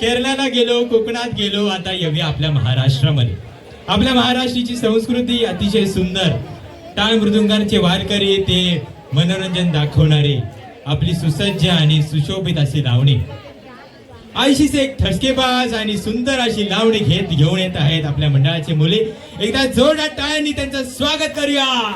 केरळाला गेलो कोकणात गेलो आता येऊया आपल्या महाराष्ट्रामध्ये. आपल्या महाराष्ट्राची संस्कृती अतिशय सुंदर. टाळ मृदुंगांचे वारकरी ते मनोरंजन दाखवणारे आपली सुसज्ज आणि सुशोभित अशी लावणी. आयशीचे एक ठसकेबाज आणि सुंदर अशी लावणी घेत घेऊन येत आहेत आपल्या मंडळाचे मुले. एकदा जोरदार टाळ्यांनी त्यांचं स्वागत करूया.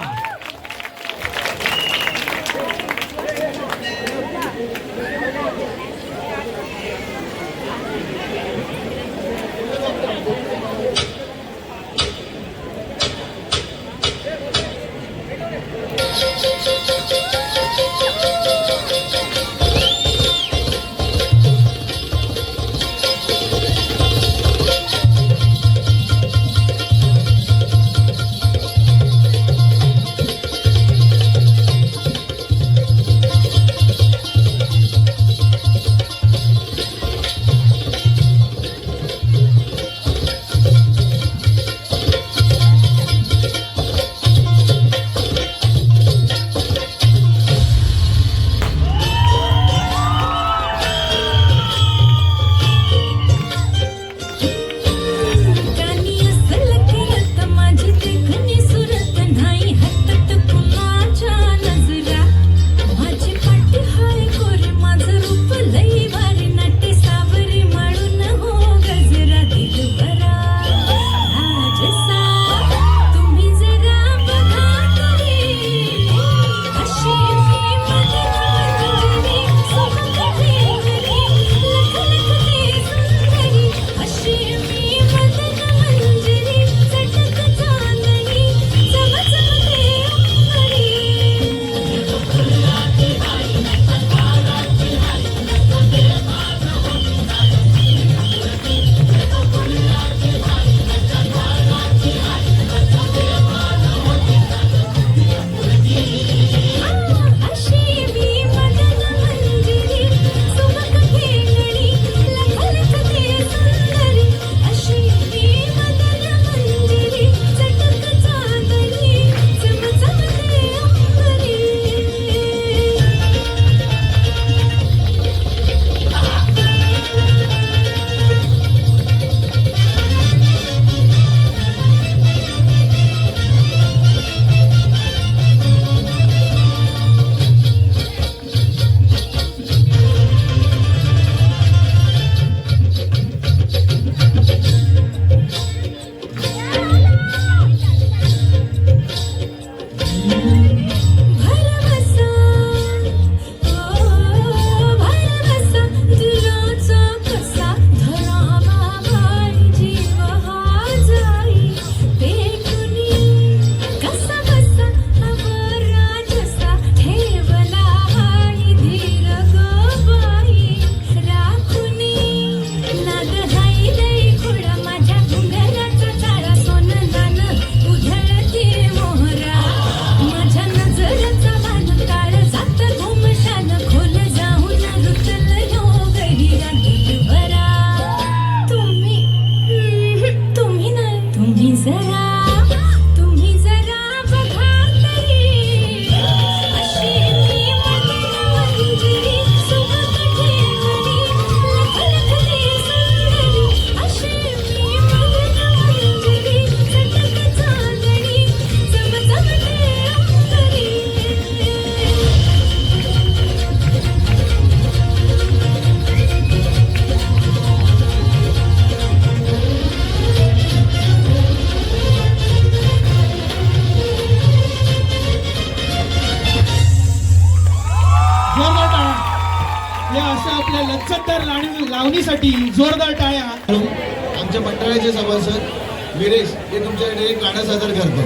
सगळ्याचे सभासद विरेश हे तुमच्याकडे गाणं सादर करतो.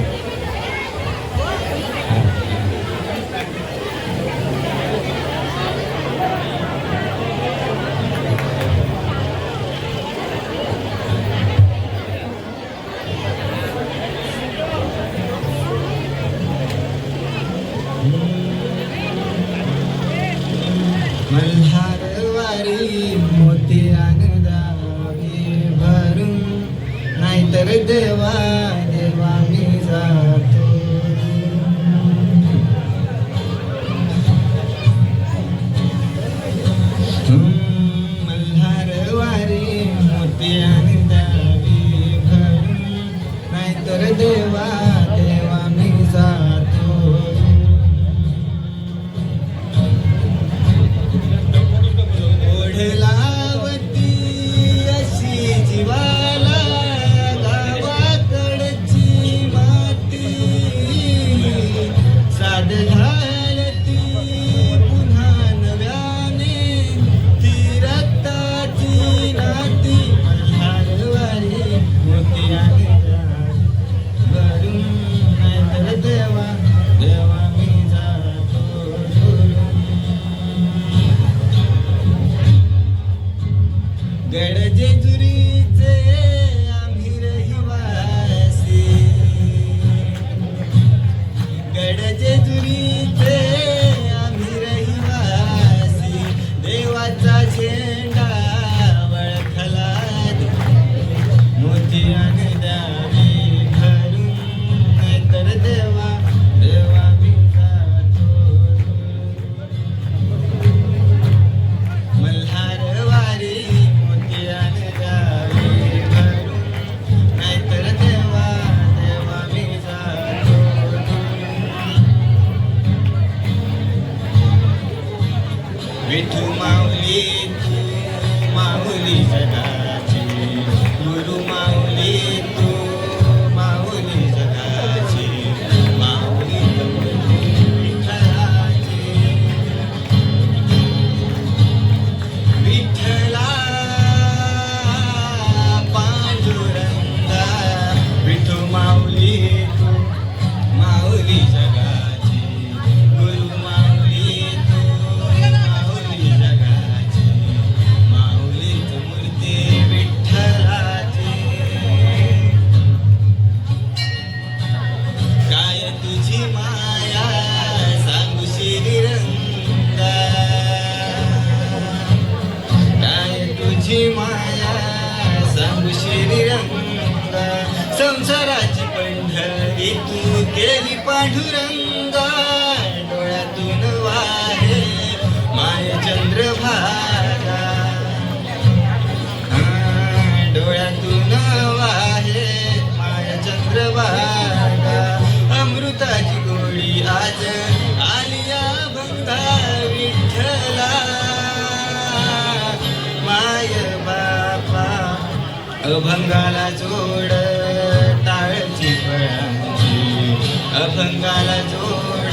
अभंगाला जोड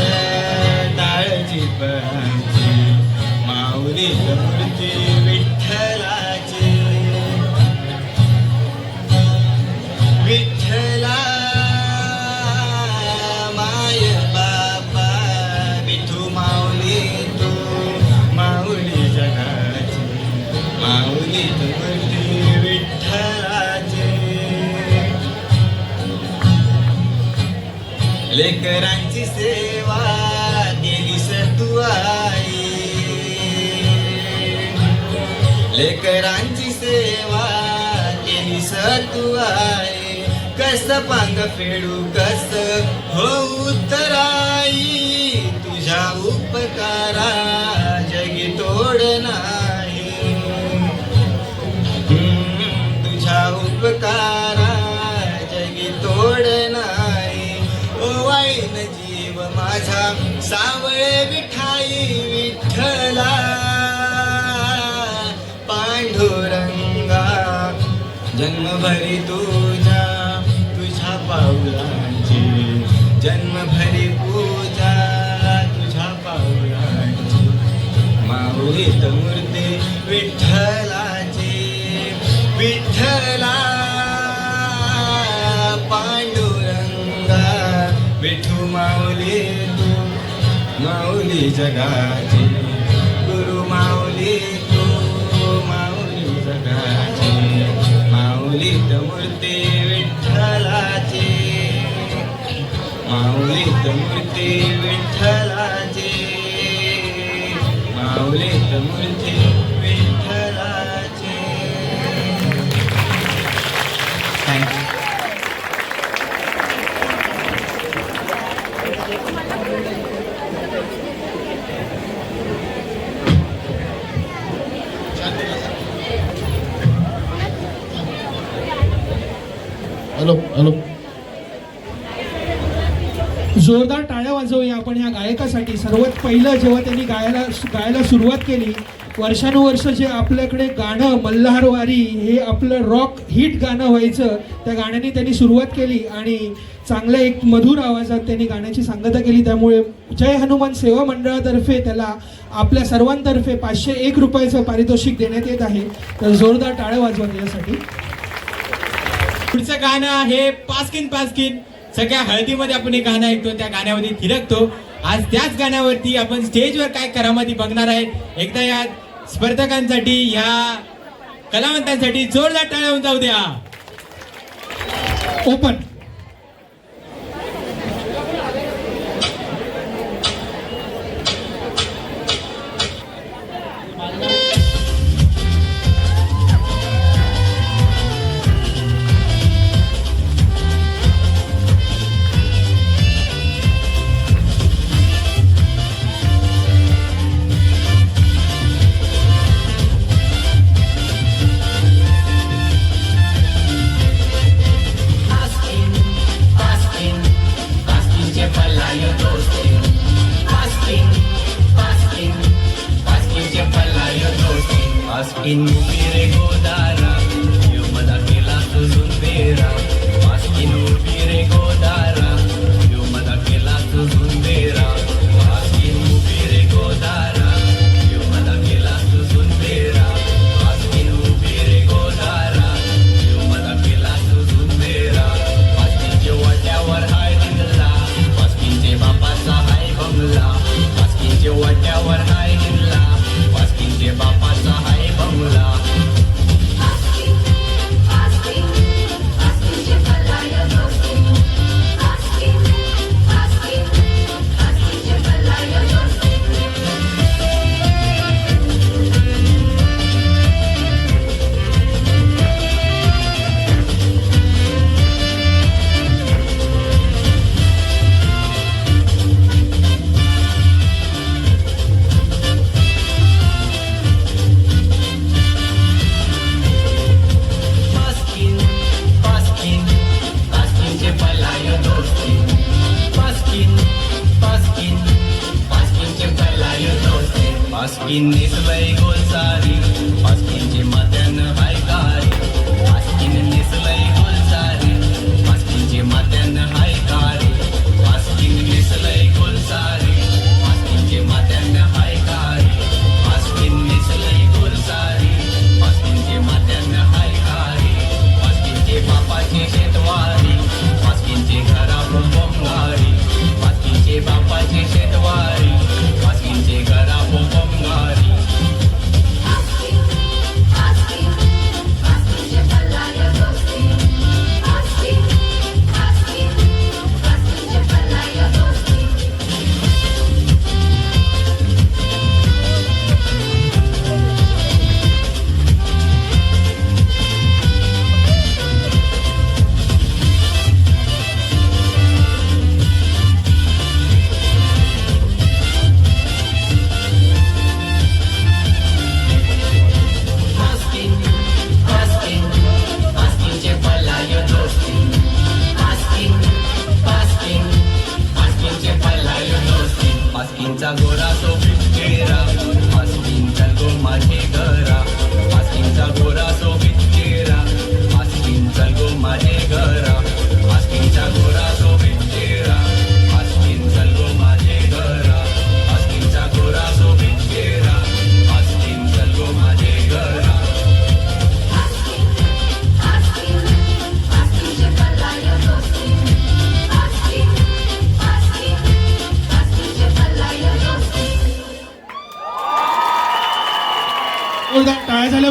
ताळजी फळांची माऊली मूर्ती विठ्ठल. लेकरांची सेवा केलीस तू आई. लेकरांची सेवा केली तू आई. कस पांग फेडू कस हो उत्तराई तुझ्या उपकारा जगाची. गुरु माऊली तू हो माऊली जगाची. माऊलीत मूर्ती विठ्ठलाची. माऊलीत मूर्ती विठ्ठलाची. माऊलीत मूर्ती या सर्वात पहिलं जेव्हा त्यांनी गायला गायला सुरुवात केली वर्षानुवर्ष जे आपल्याकडे गाणं मल्हारवारी हे आपलं रॉक हिट गाणं व्हायचं त्या गाण्याने त्यांनी सुरुवात केली आणि चांगल्या एक मधुर आवाजात त्यांनी गाण्याची सांगता केली. त्यामुळे जय हनुमान सेवा मंडळातर्फे त्याला आपल्या सर्वांतर्फे पाचशे एक रुपयाचं पारितोषिक देण्यात येत आहे. तर जोरदार टाळं वाजवा त्याच्यासाठी पुढचं गाणं आहे पास्किन पास्किन. सगळ्या हळदीमध्ये आपण एक गाणं ऐकतो त्या गाण्यामध्ये थिरकतो. आज त्याच गाण्यावरती आपण स्टेजवर काय करामती बघणार आहे एकदा या स्पर्धकांसाठी या कलावंतांसाठी जोरदार टाळ्या जाऊ द्या. Open In this way.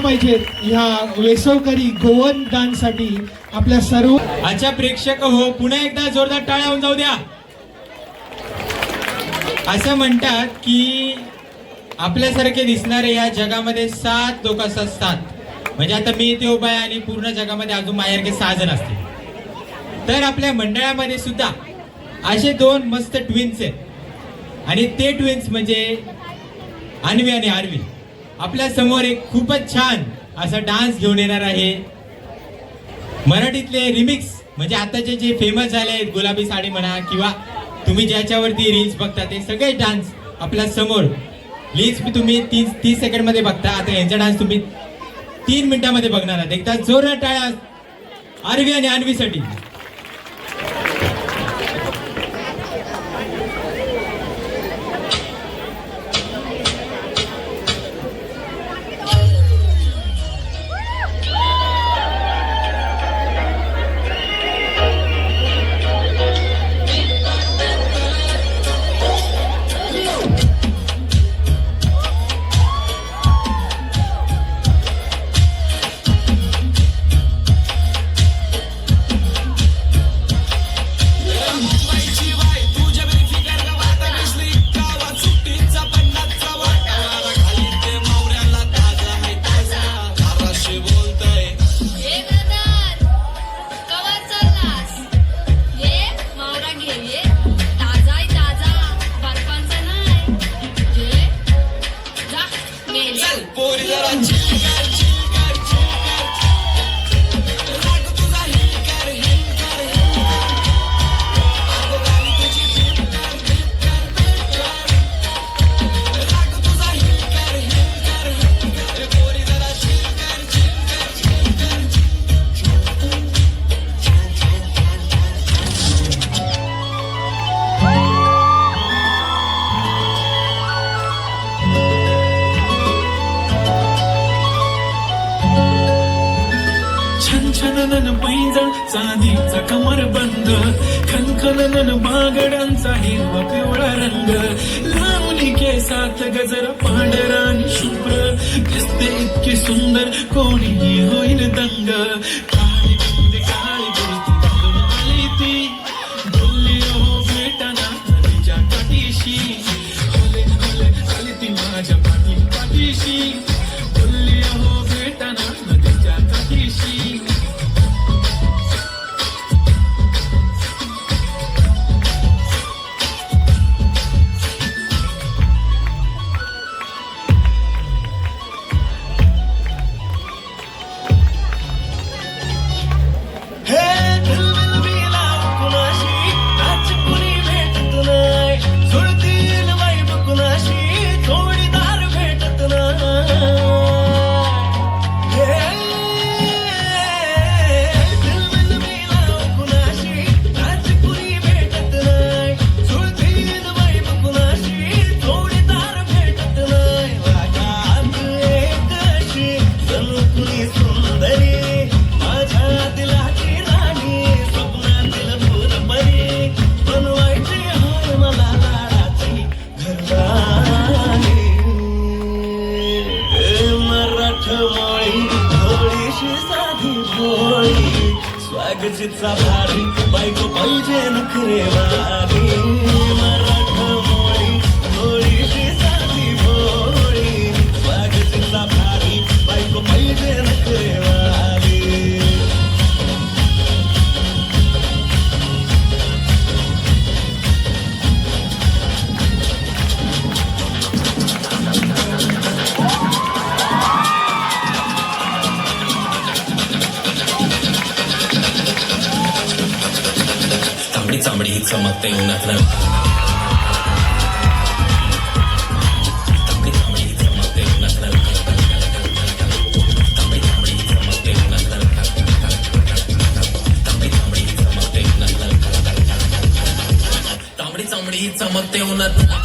पाहिजेत ह्या वेसवकरी गोवन डान्ससाठी आपल्या सर्व आजच्या प्रेक्षक हो पुन्हा एकदा जोरदार टाळ्या होऊन जाऊ द्या. असं म्हणतात की आपल्यासारखे दिसणारे या जगामध्ये सात लोक असतात. सात म्हणजे आता मी इथे उभा आहे आणि पूर्ण जगामध्ये अजून माझ्यासारखे सहा जण असतील. तर आपल्या मंडळामध्ये सुद्धा असे दोन मस्त ट्विन्स आहेत. आणि ते ट्विन्स म्हणजे अन्वी आणि आर्वी. आपल्यासमोर एक खूपच छान असा डान्स घेऊन येणार आहे. मराठीतले रिमिक्स म्हणजे आताचे जे फेमस झाले आहेत गुलाबी साडी म्हणा किंवा तुम्ही ज्याच्यावरती रील्स बघता ते सगळे डान्स आपल्यासमोर. रील्स तुम्ही तीस तीस सेकंडमध्ये बघता. आता यांचा डान्स तुम्ही तीन मिनिटामध्ये बघणार आहात. एकदा जोरदार टाळ्या आरवी आणि अन्वीसाठी. गगन बागडांचा हिरवा पिवळा रंग. लावली केसात गजर पांढरा आणि शुभ्र. दिसते इतकी सुंदर कोणी होईल दंग. it's a party. I'm not.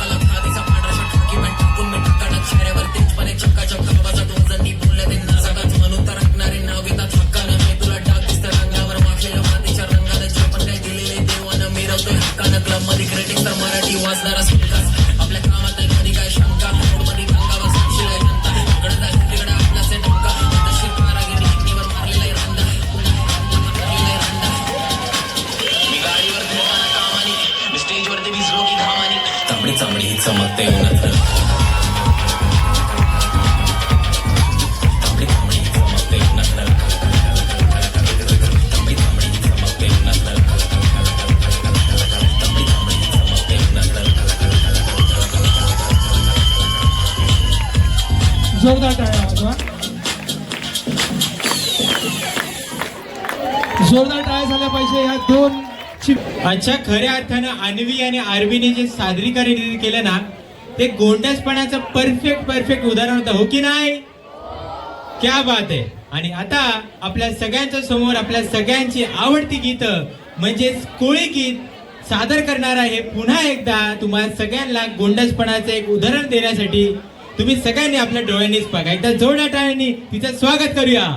जोरदार टाळ्या जोरदार टाळ्या झाल्या पाहिजे या दोन अच्छा खऱ्या अर्थानं अन्वी आणि आर्वीने जे सादरीकरण केलं ना ते गोंडसपणाचं परफेक्ट परफेक्ट उदाहरण होतं हो की नाही? क्या बात आहे. आणि आता आपल्या सगळ्यांच्या समोर आपल्या सगळ्यांची आवडती गीतं म्हणजेच कोळी गीत सादर करणार आहे पुन्हा एकदा तुम्हाला सगळ्यांना गोंडसपणाचं एक उदाहरण देण्यासाठी. तुम्ही सगळ्यांनी आपल्या डोळ्यांनीच बघा एकदा जोड्या टाळ्यांनी. तिचं स्वागत करूया.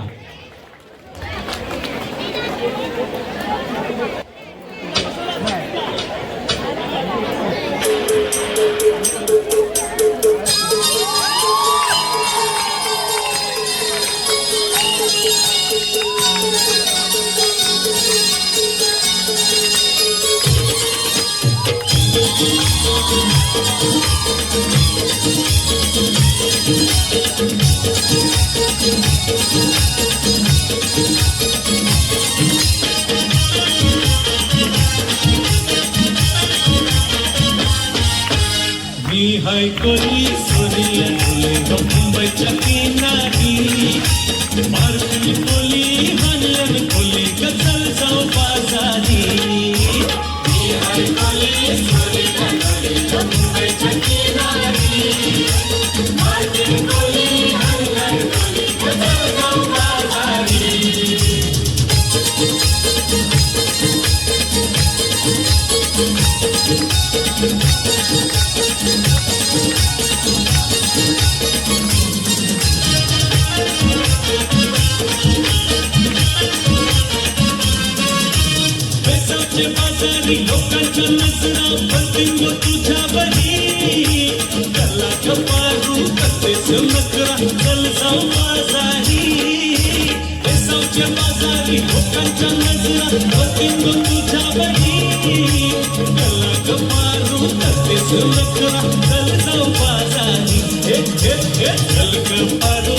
হাই করি সরিয়ে তুলে গম্বই চাকি নাকি? মার্কিন কলি হানের কলি लोकांच्या नजरा बंदिंग तुझ्या बरी कला कपारू कसेच नकरा चल जाऊ बाजारी पैसाच्या बाजारी लोकांच्या नजरा बंदिंग तुझ्या बरी कला कपारू कसेच नकरा चल जाऊ बाजारी हे हे हे चल कपारू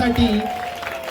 aquí.